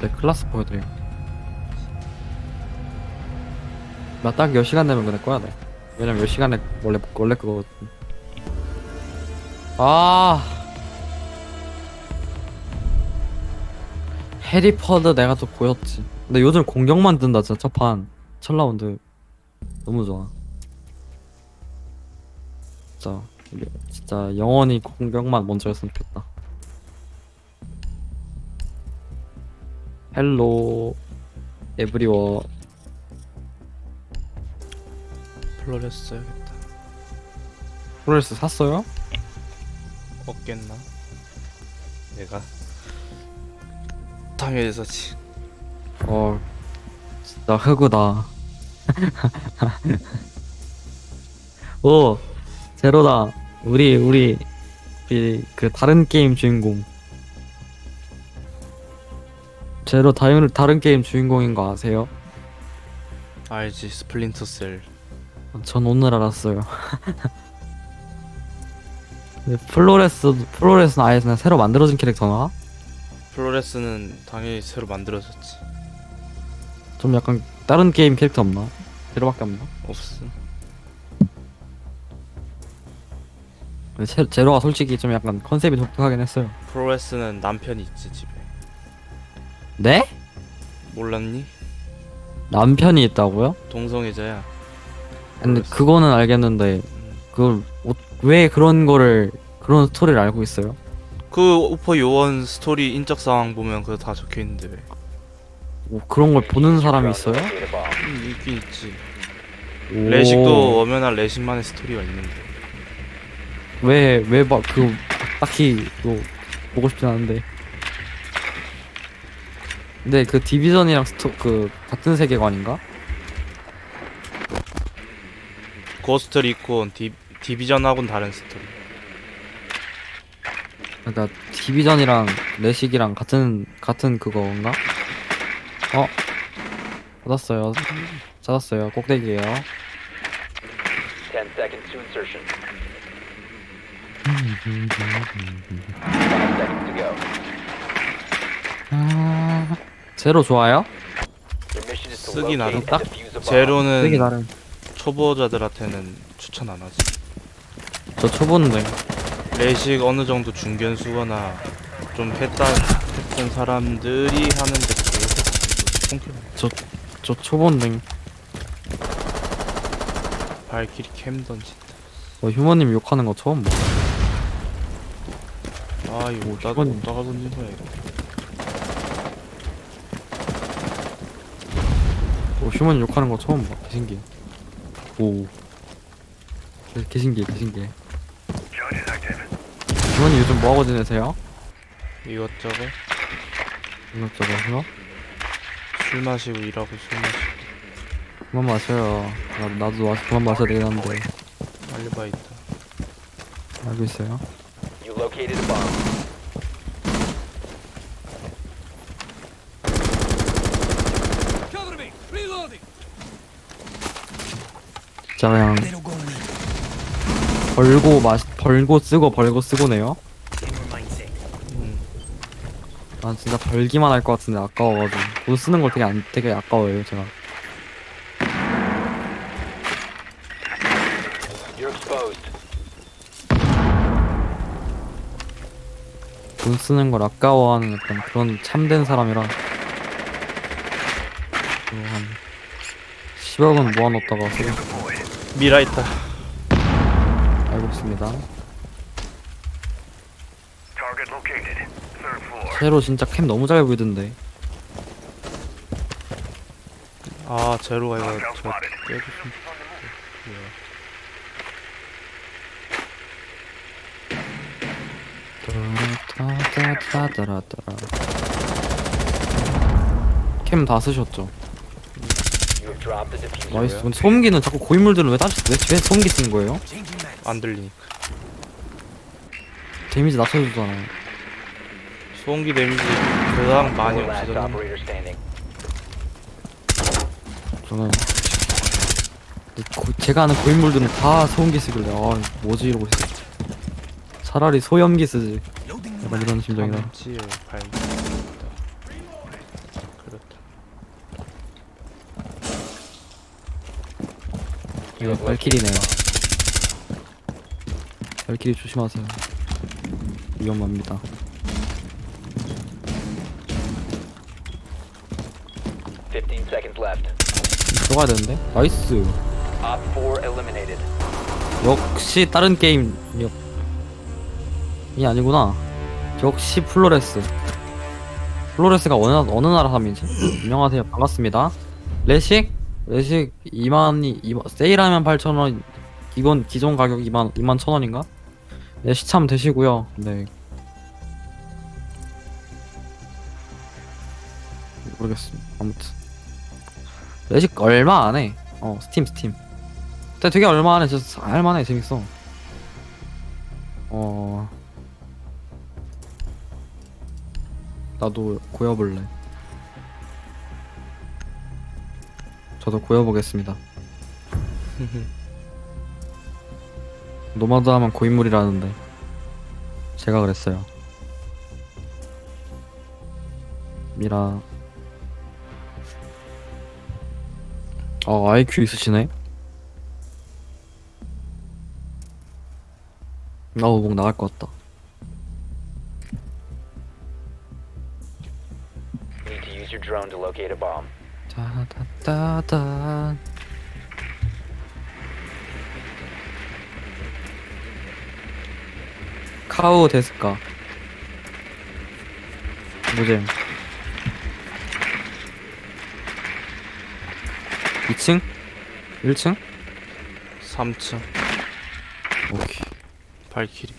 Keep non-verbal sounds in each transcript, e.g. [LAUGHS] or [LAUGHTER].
제 클라스 보여드려. 나딱 10시간 내면 그럴 거야, 내. 왜냐면 10시간에 원래, 원래 그거거든. 아. 해리퍼드 내가 또 보였지. 근데 요즘 공격만 뜬다, 진짜 첫 판. 첫 라운드. 너무 좋아. 진짜. 진짜 영원히 공격만 먼저 했으면 좋겠다. 헬로 에브리워 플로레스 써야겠다. 프로레스 샀어요? 없겠나? 내가 당연히 사지. 어 진짜 흑우다 [LAUGHS] 오 제로다 우리 우리 우리 그 다른 게임 주인공 제로 다른 다른 게임 주인공인 거 아세요? 알지 스플린터 셀. 전 오늘 알았어요. [LAUGHS] 근데 플로레스 플로레스는 아예 그냥 새로 만들어진 캐릭터나? 플로레스는 당연히 새로 만들어졌지. 좀 약간 다른 게임 캐릭터 없나? 제로밖에 없나? 없음. 근데 제, 제로가 솔직히 좀 약간 컨셉이 독특하긴 했어요. 플로레스는 남편이 있지 집에. 네? 몰랐니? 남편이 있다고요? 동성애자야. 근데 플로레스. 그거는 알겠는데 음. 그걸 어- 왜 그런 거를 그런 스토리를 알고 있어요? 그 오퍼 요원 스토리 인적 사항 보면 그거 다 적혀 있는데 왜? 뭐 그런 걸 보는 사람이 있어요? 음, 있긴 있지. 오. 레식도 엄연한 레식만의 스토리가 있는데. 왜 왜 막 그 딱히 또 보고 싶진 않은데. 근데 그 디비전이랑 스토 그 같은 세계관인가? 고스트 리콘 디 디비전하고는 다른 스토리. 그러니까 디비전이랑 레식이랑 같은 같은 그거인가? 어 찾았어요. 찾았어요. 꼭대기에요. 10 seconds to insertion. [LAUGHS] 5 seconds to go. 아 제로 좋아요? 쓰기 나름 딱. 제로는 나름. 초보자들한테는 추천 안 하지. 저 초보인데. 레식 어느 정도 중견수거나 좀 했다 했던 사람들이 하는데 손길 저 초보인데. 발키리 캠 던진다. 어, 휴머님 욕하는 거 처음 봐. 아 이거 오, 어디다가 이건- 어디다가 던진 거야 이거. 어, 휴머님 욕하는 거 처음 봐. 개신기해. 오. 개- 개신기해, 개신기해. 휴머님 요즘 뭐하고 지내세요? 이것저것 이것저것요? 술 마시고 일하고 술 마시고 그만 마셔요. 나, 나도 마, 그만 마셔야 되긴 한데. 알리바이트. 알고 있어요. You located a bomb. 진짜 그냥. 벌고 마, 벌고 쓰고 벌고 쓰고네요. 음. 난 진짜 벌기만 할 것 같은데 아까워가지고 돈 쓰는 걸 되게 안 되게 아까워요 제가. 돈 쓰는 걸 아까워하는 약간 그런 참된 사람이라 그한 10억은 모아놓다가 쓰고 미라 있다. 알고 있습니다 Target located. Third floor. 새로 진짜 캠 너무 잘 보이던데 아 제로가 이거 Hostile 저 spotted. 깨줬으면 따라따따따따라 캠 다 쓰셨죠? You have dropped the diffuser. 나이스 근데 소음기는 자꾸 고인물들은 왜 다시 왜, 왜 소음기 쓴 거예요? 안 들리니까. 데미지 낮춰주잖아요 소음기 데미지 그냥 많이 standing. 저는 고- 제가 아는 고인물들은 다 소음기 쓰길래 아 뭐지 이러고 있어 차라리 소염기 쓰지 약간 이런 심정이라 지요 발. 그렇다. 이거 발길이네요. 발길이 조심하세요. 위험합니다. Fifteen seconds left. 들어가야 되는데? 나이스. Op 4 eliminated. 역시 다른 게임 역. 이 아니구나. 역시 플로레스. 플로레스가 어느 어느 나라 사람인지 안녕하세요 반갑습니다. 레식 레식 2만이 2만 세일하면 8,000원 기본 기존 가격 2만 2만 1,000원인가? 네 시참 되시고요. 네. 모르겠습니다. 아무튼 레식 얼마 안 해. 어 스팀 스팀. 근데 되게 얼마 안에 진짜 할 만해 재밌어. 어 나도 고여볼래. 저도 고여보겠습니다. 노마드 하면 고인물이라는데 제가 그랬어요. 미라. 아 IQ 있으시네. 나도 목 나갈 것 같다. 따다다다. 카우 데스까. 뭐잼? 2층? 1층? 3층 오케이. 발키리.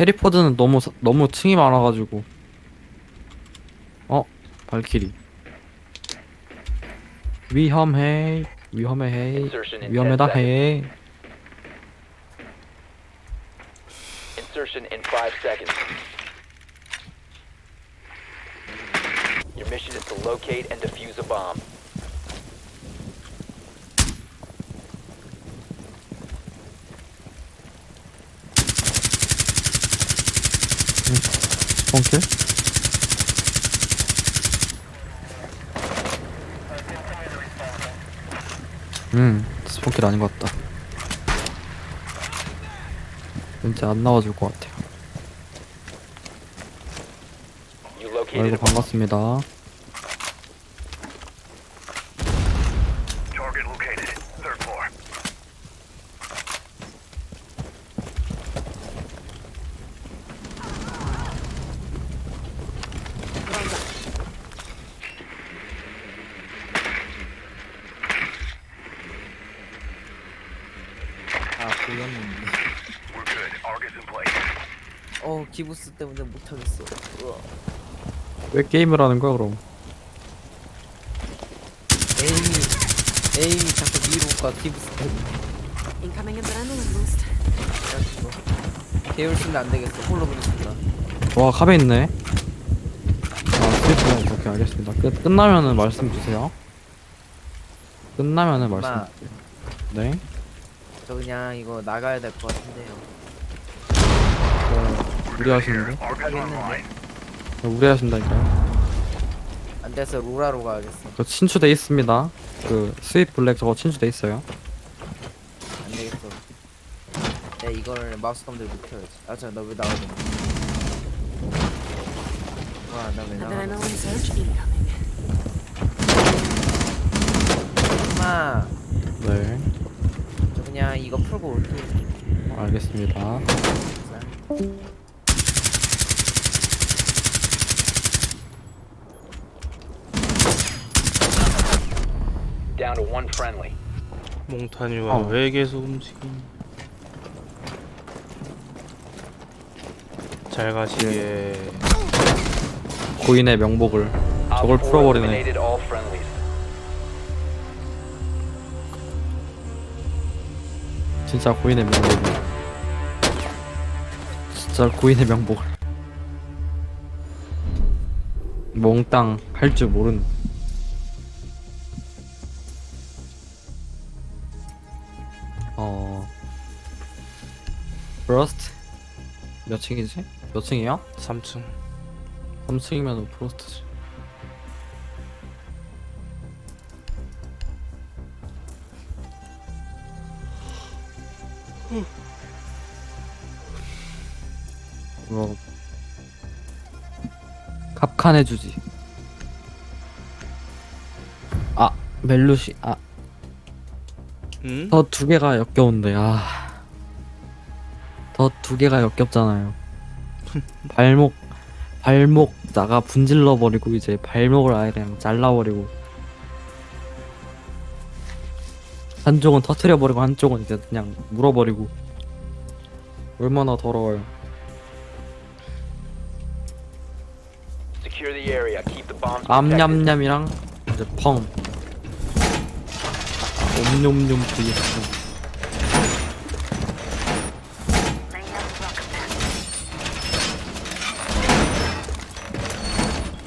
해리포드는 너무 사- 너무 층이 많아가지고. 어? 발키리. 위험해. 위험해. Insertion in 위험하다 10 해. Insertion in 5 seconds. Your mission is to locate and defuse a bomb. 스폰킬? 음, 스폰킬 아닌 것 같다. 왠지 안 나와줄 것 같아요. You located 아이고. 반갑습니다. Target located. Third floor. 아 보였는데 We're good. Argus in place. 어 기부스 때문에 못하겠어 우와. 왜 게임을 하는 거야 그럼? 에임이 에임이 자꾸 위로 가 기부스 때문에 Incoming adrenaline boost. 그래가지고 배울 쓰면 안 되겠어 홀로그램이구나 와 카베 있네. 아 스위치 오케이 알겠습니다. 끝 끝나면은 말씀 주세요. 끝나면은 말씀. 엄마 주세요. 네. 저 그냥 이거 나가야 될 것 같은데요 어, 무리하시는데? Online. 어, 무리하신다니까요. 안 돼서 로라로 가야겠어 저 친추돼 있습니다. 그 스윗 블랙 저거 친추돼 있어요. 안 되겠어 야 이걸 마우스 컴들 못 켜야지 아자 나왜 나와야 되나 와나 왜 나와 Adrenaline surge incoming. 엄마 네. 저 그냥 이거 풀고 올게요 알겠습니다. Down to one friendly. 몽타뉴가 어. 왜 계속 움직임? 잘 가시게. 고인의 명복을 Op 저걸 4 풀어버리네. eliminated all friendlies. 진짜 고인의 명복을. 진짜 고인의 명복을. 몽땅 할 줄 모르는. 브러스트? 몇 층이지? 몇 층이야? 3층. 3층이면 브러스트지. 뭐 갑칸 해주지. 아 멜루시 아. 응? 저 두 개가 역겨운데 아. 더두 개가 역겹잖아요. 발목 발목 나가 분질러 버리고 이제 발목을 아예 그냥 잘라 버리고 한쪽은 터트려 버리고 한쪽은 이제 그냥 물어 버리고 얼마나 더러워요. Secure the area. Keep the bombs protected. 암냠냠이랑 이제 펑 옴뇸뇸 vs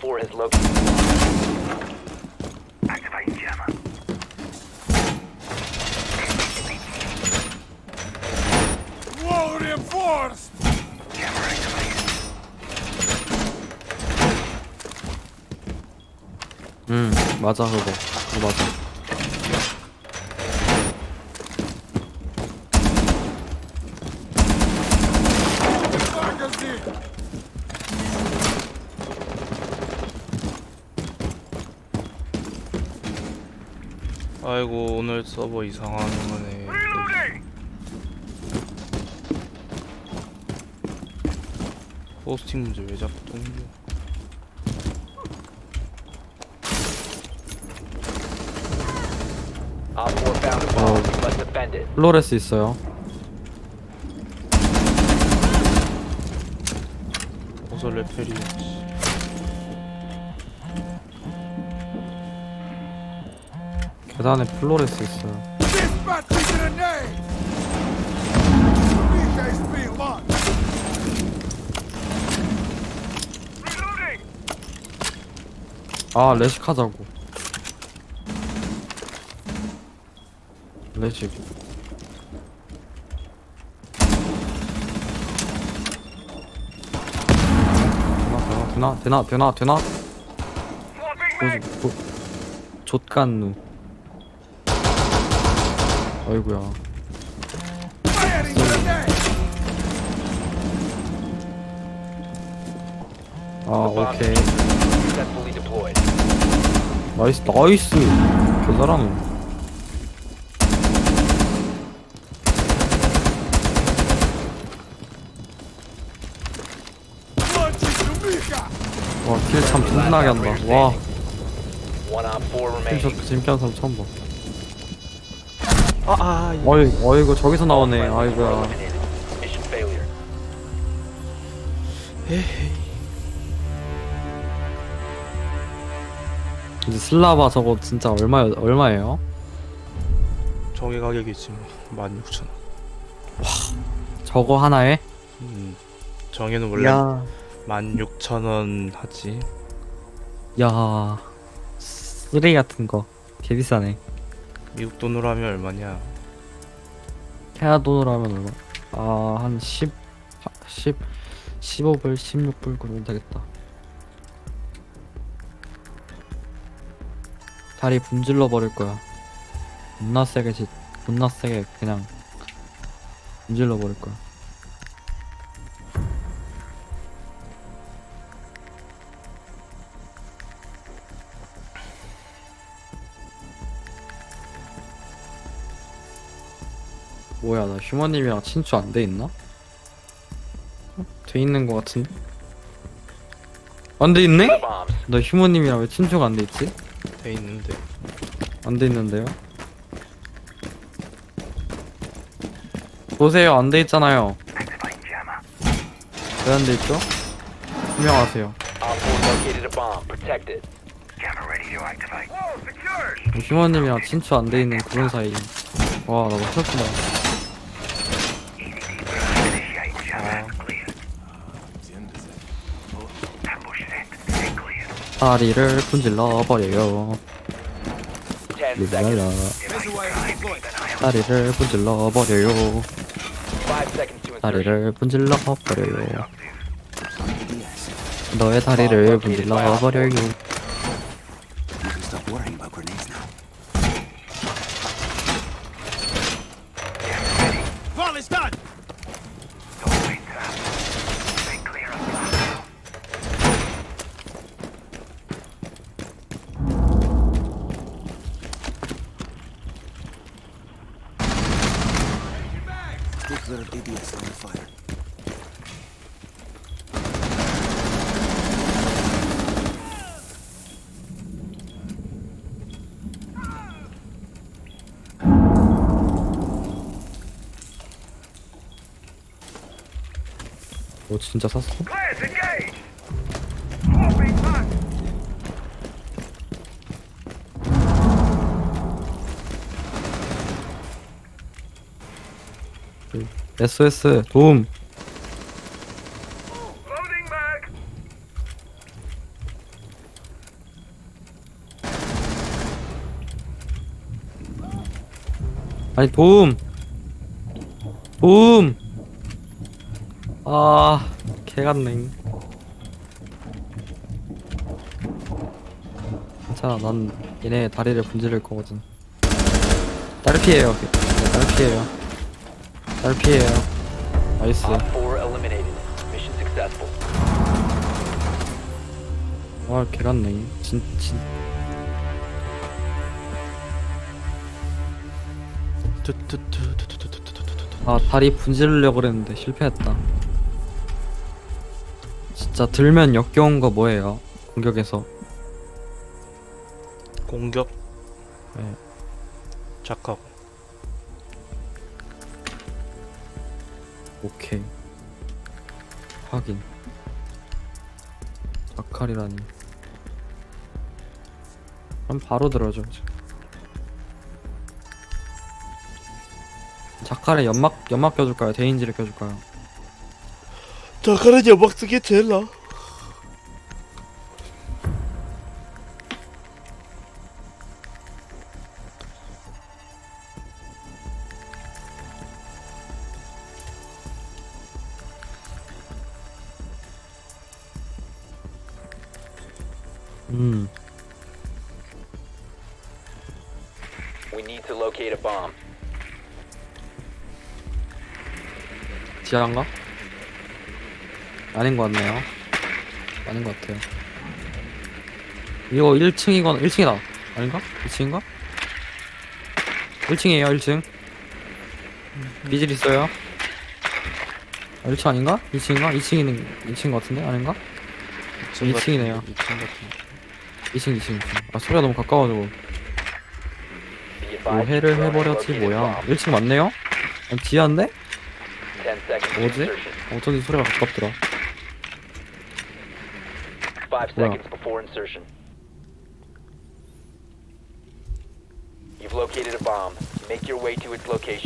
4 has located. Activating jammer. Wall reinforced! Jammer activated. 응 맞아 그거 그거 맞아. 아이고 오늘 서버 이상한 거네. 호스팅 문제 왜 자꾸 뚱겨? Op 4 found a bomb. You must defend it. 플로레스 있어요. 어서 레펠이. 계단에 플로레스 있어요. 아 레식 하자고. 레식. 되나 되나 되나 되나 되나 me! 조, 조, 족간누 어이구야 grenade! 아 오케이 successfully deployed. 나이스 나이스 개 잘하네 Launching to Mika! 와킬 참 든든하게 한다 와 One Op 4 remaining. 킬저 재밌게 하는 사람 처음 봐 아, 아, 이- 어이 어이구 저기서 나오네 아이고야 Eliminated. Mission failure. 이제 슬라바 저거 진짜 얼마 얼마예요? 정의 가격이지 뭐. 16,000원. 저거 하나에? 음. 정의는 원래 야, 16,000원 하지. 야, 쓰레기 같은 거, 개 비싸네. 미국 돈으로 하면 얼마냐? 캐나 돈으로 하면 얼마? 아, 한 10, 10, 15불, 16불 그러면 되겠다. 다리 분질러 버릴 거야. 존나 세게, 지- 존나 세게 그냥 분질러 버릴 거야. 뭐야, 나 휴머님이랑 친추 안 돼 있나? 어? 돼 있는 거 같은데? 안 돼 있네? 나 휴머님이랑 왜 친추가 안 돼 있지? 돼 있는데. 안 돼 있는데요? 보세요, 안 돼 있잖아요. 왜 안 돼 있죠? 분명하세요. Op 4 located a bomb. Protect it. Jammer ready to activate. Wall secured! 휴머님이랑 친추 안 돼 있는 그런 사이. 와, 나 못했구나. 다리를 분질러 버려요. 10 seconds. 룰랄라. 다리를 분질러 버려요. 5 seconds to insertion. 다리를 분질러 버려요. 너의 다리를 분질러 버려요. Big little ABS on the fire. 너 진짜 샀어? Players engaged! SOS 도움. 아니 도움. 도움. 아 개같네. 괜찮아 난 얘네 다리를 분지를 거거든. 딸피해요. 네, 딸피해요. 잘 피해요. 나이스. 와, 개같네. 진, 진. 아, 다리 분질려고 그랬는데 실패했다. 진짜 들면 역겨운 거 뭐예요? 공격에서. 공격 네. 착하고 오케이. 확인. 자칼이라니. 그럼 바로 들어줘. 자칼에 연막 연막 껴줄까요? 대인지를 껴줄까요? 자카는 연막 쓰게 제일 나. 음. We need to locate a bomb. 지하인가? 아닌 것 같네요. 아닌 것 같아요. 이거 1층이건 1층이다. 아닌가? 2층인가? 1층이에요, 1층. 미질 있어요. 아, 1층 아닌가? 2층인가? 2층이는 2층인 것 같은데? 아닌가? 2층이네요. 2층 같은. 2층, 2층, 2층. 아, 소리가 너무 가까워가지고. 오해를 해버렸지, 뭐야. bomb. 1층 맞네요? 아니, 지하인데? 10 seconds to 뭐지? 어쩐지 소리가 가깝더라. 5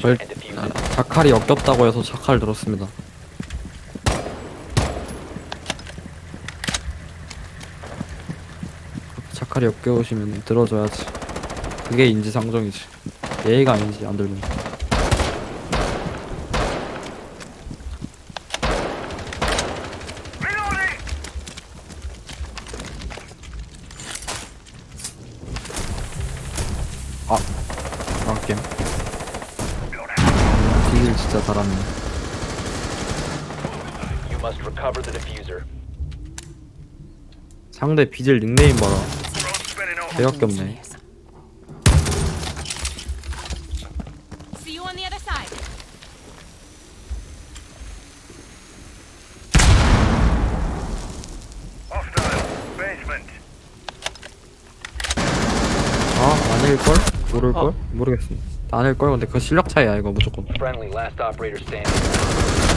뭐야? 아. 자칼이 역겹다고 해서 자칼 들었습니다. 자칼이 역겨우시면 들어줘야지. 그게 인지상정이지. 예의가 아니지 안 들면. 아 게임. 딜 진짜 잘하네. You must recover the diffuser. 상대 비질 닉네임 봐라. Hostile. Basement. 아 아닐걸? 모를걸? 모르겠어. 아닐걸? 근데 그 실력 차이야 이거 무조건. Friendly, last operator standing. Last operator standing.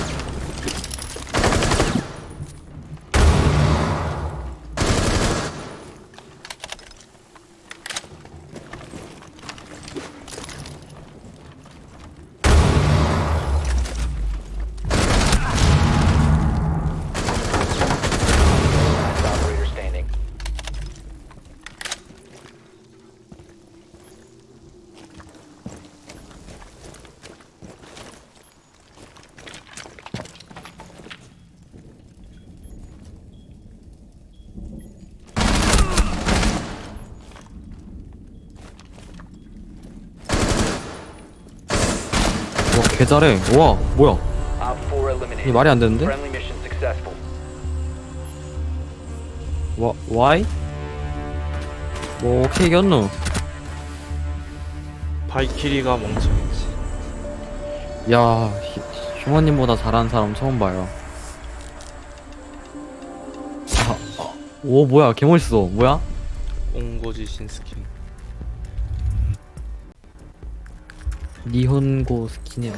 개 잘해. 와, 뭐야? Op 4 eliminated. 이게 말이 안 되는데? 와, 와이? 뭐, 어떻게 이겼노? 바이키리가 멍청했지. 야, 히- 휴머님보다 잘하는 사람 처음 봐요. 아, 아, 오, 뭐야, 개멋있어. 뭐야? 옹고지 신스킨. 니혼고 스킨이네.